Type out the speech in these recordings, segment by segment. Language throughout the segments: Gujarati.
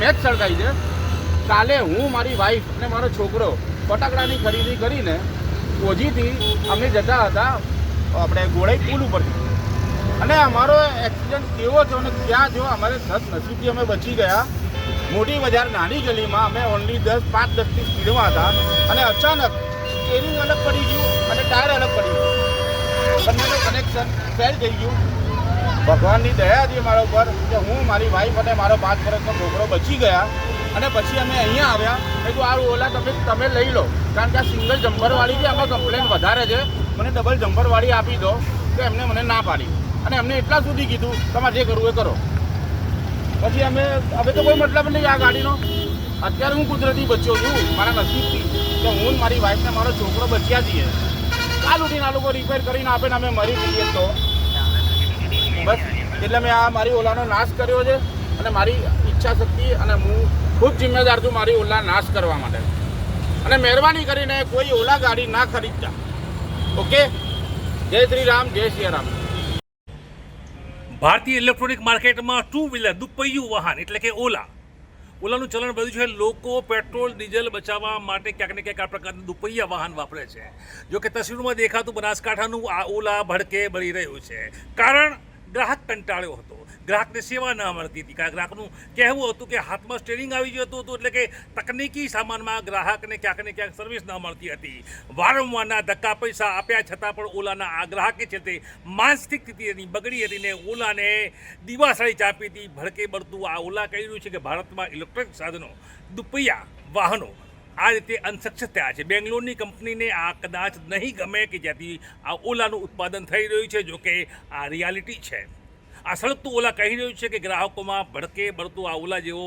મેચ સળગાઈ છે. કાલે હું, મારી વાઈફ અને મારો છોકરો ફટાકડાની ખરીદી કરીને ઓજીથી અમે જતા હતા, આપણે ગોળાઈ પુલ ઉપરથી. અને અમારો એક્સિડન્ટ કેવો થયો અને ક્યાં થયો, અમારે સદ નસીબથી અમે બચી ગયા. મોટી બજાર નાની ગલીમાં અમે ઓનલી દસ, પાંચ દસની સ્પીડમાં હતા. અને અચાનક સ્ટેરિંગ અલગ પડી ગયું અને ટાયર અલગ પડી ગયું. બંનેનું કનેક્શન ફેલ થઈ ગયું. ભગવાનની દયા હતી મારા ઉપર કે હું, મારી વાઈફ અને મારો પાંચ વર્ષનો છોકરો બચી ગયા અને પછી અમે અહીંયા આવ્યા. મેં કીધું, આ ઓલા તમે તમે લઈ લો. કારણ કે આ સિંગલ જમ્પરવાળી છે આમાં કમ્પ્લેન વધારે છે. મને ડબલ જમ્પરવાળી આપી દો. તો એમને મને ના પાડી. અને એમને એટલા સુધી કીધું, તમારે જે કરવું એ કરો. પછી અમે હવે તો કોઈ મતલબ નહીં આ ગાડીનો. અત્યારે હું કુદરતી બચ્યો છું, મારા નસીબથી. કે હું મારી વાઈફને મારો છોકરો બચ્યા છીએ. આ ઉઠીને આ લોકો રિપેર કરીને આપે ને અમે મરી જઈએ તો. બસ, એટલે મેં આ મારી ઓલાનો નાશ કર્યો છે અને મારી ઈચ્છા શક્તિ અને હું ખૂબ જિમ્મેદાર છું મારી ઓલા નાશ કરવા માટે. અને મહેરબાની કરીને કોઈ ઓલા ગાડી ના ખરીદતા. ઓકે? જય શ્રી રામ, જય શ્રી રામ. ભારતીય ઇલેક્ટ્રોનિક માર્કેટમાં ટુ વ્હીલર દુપૈયું વાહન એટલે કે ઓલા. ઓલાનું ચલણ વધ્યું છે, લોકો પેટ્રોલ, ડીઝલ બચાવવા માટે ક્યાંક ને ક્યાંક આ પ્રકારનું દુપૈયા વાહન વાપરે છે. જો કે તસવીરમાં દેખાતું બનાસકાંઠાનું આ ઓલા ભડકે બળી રહ્યું છે. કારણ ગ્રાહક કંટાળ્યો હતો. ગ્રાહકને સેવા ન મળતી હતી કારણ ગ્રાહકનું કહેવું હતું કે હાથમાં સ્ટેરિંગ આવી જતું હતું એટલે કે તકનીકી સામાનમાં ગ્રાહકને ક્યાંક ને ક્યાંક સર્વિસ ન મળતી હતી. વારંવારના ધક્કા પૈસા આપ્યા છતાં પણ ઓલાના આ ગ્રાહકે છે તે માનસિક સ્થિતિ એની બગડી હતી ને ઓલાને દિવાસળી ચાપી હતી ભડકે બળતું આ ઓલા કહી રહ્યું છે કે ભારતમાં ઇલેક્ટ્રોનિક સાધનો, દુપૈયા વાહનો આ રીતે અનસક્સેસ થયા છે. બેંગ્લોરની કંપનીને આ કદાચ નહીં ગમે કે જ્યાંથી આ ઓલાનું ઉત્પાદન થઈ રહ્યું છે જોકે આ રિયાલિટી છે. આ સળગતું ઓલા કહી રહ્યું છે કે ગ્રાહકોમાં ભડકે બળતું આ ઓલા જેવો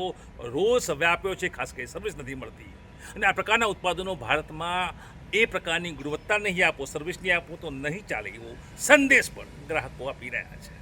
રોષ વ્યાપ્યો છે, ખાસ કરી સર્વિસ નથી મળતી. અને આ પ્રકારના ઉત્પાદનો ભારતમાં એ પ્રકારની ગુણવત્તા નહીં આપો સર્વિસ નહીં આપો તો નહીં ચાલે એવો સંદેશ પણ ગ્રાહકો આપી રહ્યા છે.